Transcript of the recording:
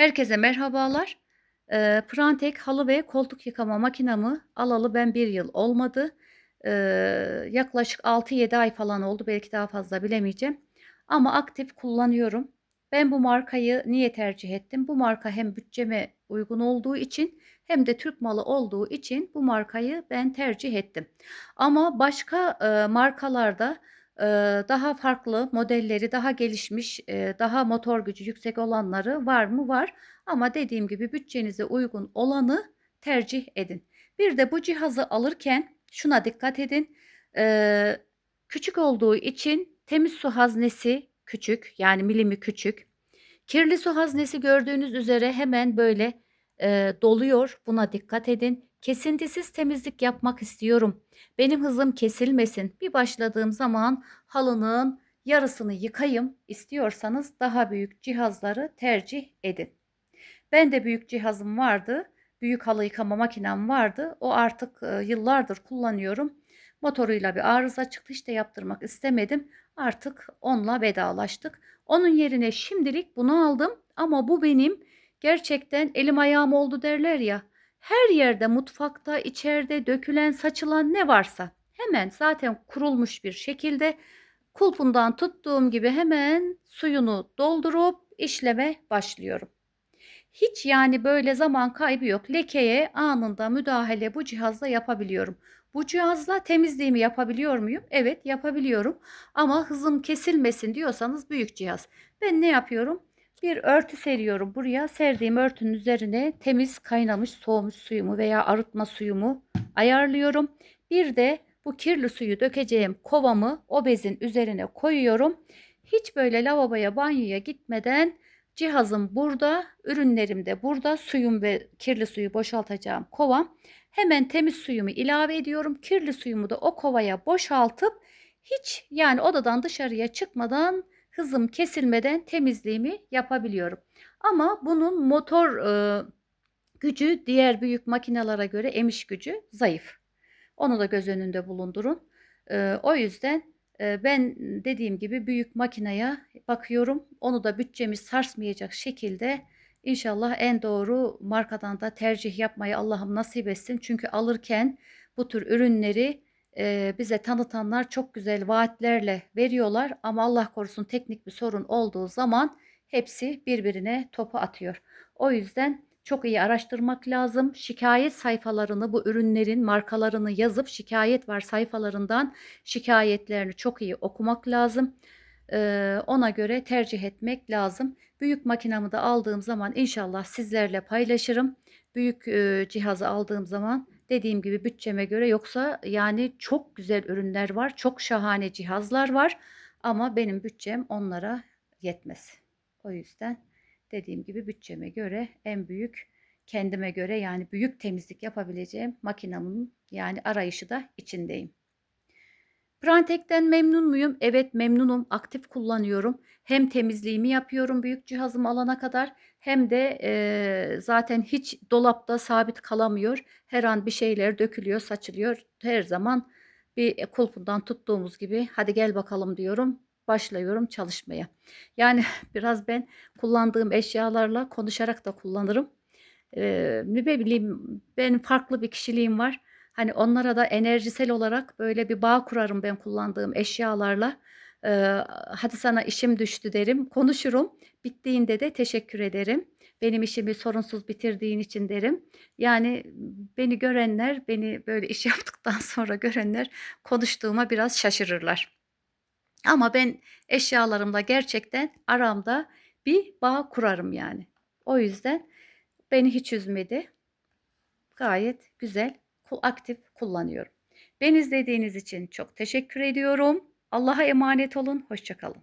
Herkese merhabalar. Eee, Prantek halı ve koltuk yıkama makinamı alalı ben bir yıl olmadı. Eee, yaklaşık 6-7 ay falan oldu. Belki daha fazla bilemeyeceğim. Ama aktif kullanıyorum. Ben bu markayı niye tercih ettim? Bu marka hem bütçeme uygun olduğu için hem de Türk malı olduğu için bu markayı ben tercih ettim. Ama başka eee, markalarda daha farklı modelleri, daha gelişmiş, daha motor gücü yüksek olanları var mı? Var. Ama dediğim gibi bütçenize uygun olanı tercih edin. Bir de bu cihazı alırken şuna dikkat edin. Küçük olduğu için temiz su haznesi küçük, yani milimi küçük. Kirli su haznesi gördüğünüz üzere hemen böyle eee, doluyor. Buna dikkat edin. Kesintisiz temizlik yapmak istiyorum. Benim hızım kesilmesin. Bir başladığım zaman halının yarısını yıkayım istiyorsanız daha büyük cihazları tercih edin. Ben de büyük cihazım vardı. Büyük halı yıkama makinem vardı. O artık e, yıllardır kullanıyorum. Motoruyla bir arıza çıktı. İşte yaptırmak istemedim. Artık onunla vedalaştık. Onun yerine şimdilik bunu aldım. Ama bu benim gerçekten elim ayağım oldu derler ya. Her yerde mutfakta, içeride dökülen, saçılan ne varsa hemen zaten kurulmuş bir şekilde kulpundan tuttuğum gibi hemen suyunu doldurup işleme başlıyorum. Hiç yani böyle zaman kaybı yok. Lekeye anında müdahale bu cihazla yapabiliyorum. Bu cihazla temizliğimi yapabiliyor muyum? Evet yapabiliyorum. Ama hızım kesilmesin diyorsanız büyük cihaz. Ben ne yapıyorum? Bir örtü seriyorum buraya. Serdiğim örtünün üzerine temiz kaynamış soğumuş suyumu veya arıtma suyumu ayarlıyorum. Bir de bu kirli suyu dökeceğim kovamı o bezin üzerine koyuyorum. Hiç böyle lavaboya banyoya gitmeden Cihazım burada, ürünlerim de burada. Suyum ve kirli suyu boşaltacağım kovam. Hemen temiz suyumu ilave ediyorum. Kirli suyumu da o kovaya boşaltıp hiç yani odadan dışarıya çıkmadan hızım kesilmeden temizliğimi yapabiliyorum. Ama bunun motor e, gücü diğer büyük makinelere göre emiş gücü zayıf. Onu da göz önünde bulundurun. E, o yüzden ben dediğim gibi büyük makineye bakıyorum. Onu da bütçemi sarsmayacak şekilde inşallah en doğru markadan da tercih yapmayı Allah'ım nasip etsin. Çünkü alırken bu tür ürünleri bize tanıtanlar çok güzel vaatlerle veriyorlar ama Allah korusun teknik bir sorun olduğu zaman hepsi birbirine topu atıyor. O yüzden çok iyi araştırmak lazım. Şikayet sayfalarını bu ürünlerin markalarını yazıp şikayet var sayfalarından şikayetlerini çok iyi okumak lazım. Ee, ona göre tercih etmek lazım. Büyük makinamı da aldığım zaman inşallah sizlerle paylaşırım. Büyük e, cihazı aldığım zaman dediğim gibi bütçeme göre yoksa yani çok güzel ürünler var. Çok şahane cihazlar var ama benim bütçem onlara yetmez. O yüzden dediğim gibi bütçeme göre en büyük kendime göre yani büyük temizlik yapabileceğim makinamın yani arayışı da içindeyim. Prantek'ten memnun muyum? Evet memnunum. Aktif kullanıyorum. Hem temizliğimi yapıyorum büyük cihazım alana kadar hem de e, zaten hiç dolapta sabit kalamıyor. Her an bir şeyler dökülüyor, saçılıyor. Her zaman bir kulpundan tuttuğumuz gibi hadi gel bakalım diyorum başlıyorum çalışmaya. Yani biraz ben kullandığım eşyalarla konuşarak da kullanırım. Ee, ne bileyim ben farklı bir kişiliğim var. Hani onlara da enerjisel olarak böyle bir bağ kurarım ben kullandığım eşyalarla. Ee, hadi sana işim düştü derim, konuşurum. Bittiğinde de teşekkür ederim. Benim işimi sorunsuz bitirdiğin için derim. Yani beni görenler, beni böyle iş yaptıktan sonra görenler konuştuğuma biraz şaşırırlar. Ama ben eşyalarımla gerçekten aramda bir bağ kurarım yani. O yüzden beni hiç üzmedi. Gayet güzel, aktif kullanıyorum. Beni izlediğiniz için çok teşekkür ediyorum. Allah'a emanet olun. Hoşçakalın.